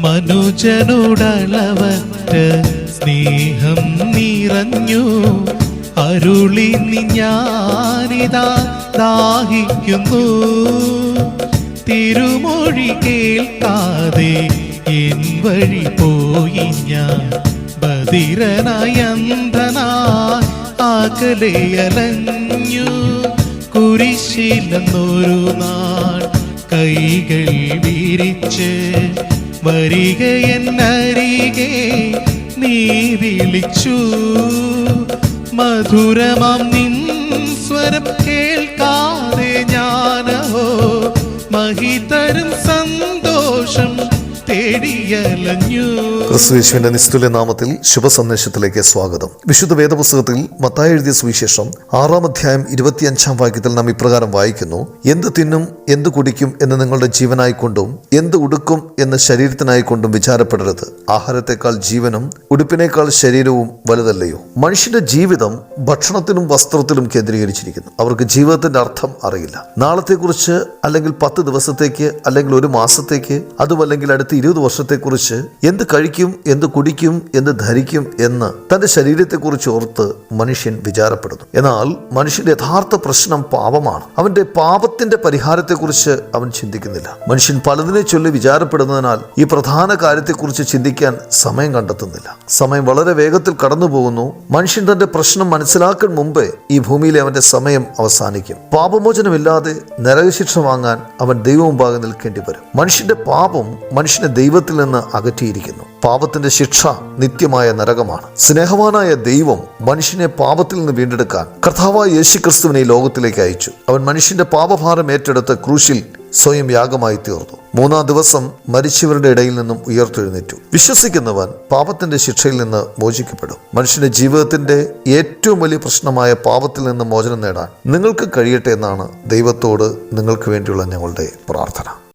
മനുജനോടളവറ്റ സ്നേഹം നിറഞ്ഞു. അരുളി ഞാനിതാ ദാഹിക്കുന്നു. തിരുമൊഴി കേൾക്കാതെ എൻ വഴി പോയി ഞാൻ ബദിരനയന്തനായി അകലെയലഞ്ഞു. കുരിശിലെന്നൊരു നാൾ കൈകൾ വിരിച്ച് വരിക എന്നരികെ നീ വിളിച്ചു. മധുരമാം നിൻ സ്വരം കേൾക്കാതെ ഞാനോ മഹിതരും സന്തോഷം തേടിയലഞ്ഞു. ക്രിസ്തുയേശുവിന്റെ നിസ്തുല്യ നാമത്തിൽ ശുഭസന്ദേശത്തിലേക്ക് സ്വാഗതം. വിശുദ്ധ വേദപുസ്തകത്തിൽ മത്തായി എഴുതിയ സുവിശേഷം ആറാം അധ്യായം ഇരുപത്തിയഞ്ചാം വാക്യത്തിൽ നാം ഇപ്രകാരം വായിക്കുന്നു. എന്ത് തിന്നും എന്ത് കുടിക്കും എന്ന് നിങ്ങളുടെ ജീവനായിക്കൊണ്ടും എന്ത് ഉടുക്കും എന്ന് ശരീരത്തിനായിക്കൊണ്ടും വിചാരപ്പെടരുത്. ആഹാരത്തെക്കാൾ ജീവനും ഉടുപ്പിനേക്കാൾ ശരീരവും വലുതല്ലയോ? മനുഷ്യന്റെ ജീവിതം ഭക്ഷണത്തിനും വസ്ത്രത്തിലും കേന്ദ്രീകരിച്ചിരിക്കുന്നു. അവർക്ക് ജീവിതത്തിന്റെ അർത്ഥം അറിയില്ല. നാളത്തെക്കുറിച്ച് അല്ലെങ്കിൽ പത്ത് ദിവസത്തേക്ക് അല്ലെങ്കിൽ ഒരു മാസത്തേക്ക് അതുമല്ലെങ്കിൽ അടുത്ത ഇരുപത് വർഷത്തെക്കുറിച്ച് എന്ത് കഴിക്കും എന്ത് കുടിക്കും എന്ത് ധരിക്കും എന്ന് തന്റെ ശരീരത്തെക്കുറിച്ച് ഓർത്ത് മനുഷ്യൻ വിചാരപ്പെടുന്നു. എന്നാൽ മനുഷ്യന്റെ യഥാർത്ഥ പ്രശ്നം പാപമാണ്. അവന്റെ പാപത്തിന്റെ പരിഹാരത്തെക്കുറിച്ച് അവൻ ചിന്തിക്കുന്നില്ല. മനുഷ്യൻ പലതിനെ ചൊല്ലി വിചാരപ്പെടുന്നതിനാൽ ഈ പ്രധാന കാര്യത്തെക്കുറിച്ച് ചിന്തിക്കാൻ സമയം കണ്ടെത്തുന്നില്ല. സമയം വളരെ വേഗത്തിൽ കടന്നു പോകുന്നു. മനുഷ്യൻ തന്റെ പ്രശ്നം മനസ്സിലാക്കാൻ മുമ്പേ ഈ ഭൂമിയിലെ അവന്റെ സമയം അവസാനിക്കും. പാപമോചനമില്ലാതെ നരകശിക്ഷ വാങ്ങാൻ അവൻ ദൈവമുമ്പാകെ നിൽക്കേണ്ടി വരും. മനുഷ്യന്റെ പാപം മനുഷ്യനെ ദൈവത്തിൽ നിന്ന് അകറ്റിയിരിക്കുന്നു. പാപത്തിന്റെ ശിക്ഷ നിത്യമായ നരകമാണ്. സ്നേഹവാനായ ദൈവം മനുഷ്യനെ പാപത്തിൽ നിന്ന് വീണ്ടെടുക്കാൻ കർത്താവായ യേശു ക്രിസ്തുവിനെ ലോകത്തിലേക്ക് അയച്ചു. അവൻ മനുഷ്യന്റെ പാപഭാരം ഏറ്റെടുത്ത് ക്രൂശിൽ സ്വയം യാഗമായി തീർന്നു. മൂന്നാം ദിവസം മരിച്ചവരുടെ ഇടയിൽ നിന്നും ഉയർത്തെഴുന്നേറ്റു. വിശ്വസിക്കുന്നവൻ പാപത്തിന്റെ ശിക്ഷയിൽ നിന്ന് മോചിക്കപ്പെടും. മനുഷ്യന്റെ ജീവിതത്തിന്റെ ഏറ്റവും വലിയ പ്രശ്നമായ പാപത്തിൽ നിന്ന് മോചനം നേടാൻ നിങ്ങൾക്ക് കഴിയട്ടെ എന്നാണ് ദൈവത്തോട് നിങ്ങൾക്ക് വേണ്ടിയുള്ള ഞങ്ങളുടെ പ്രാർത്ഥന.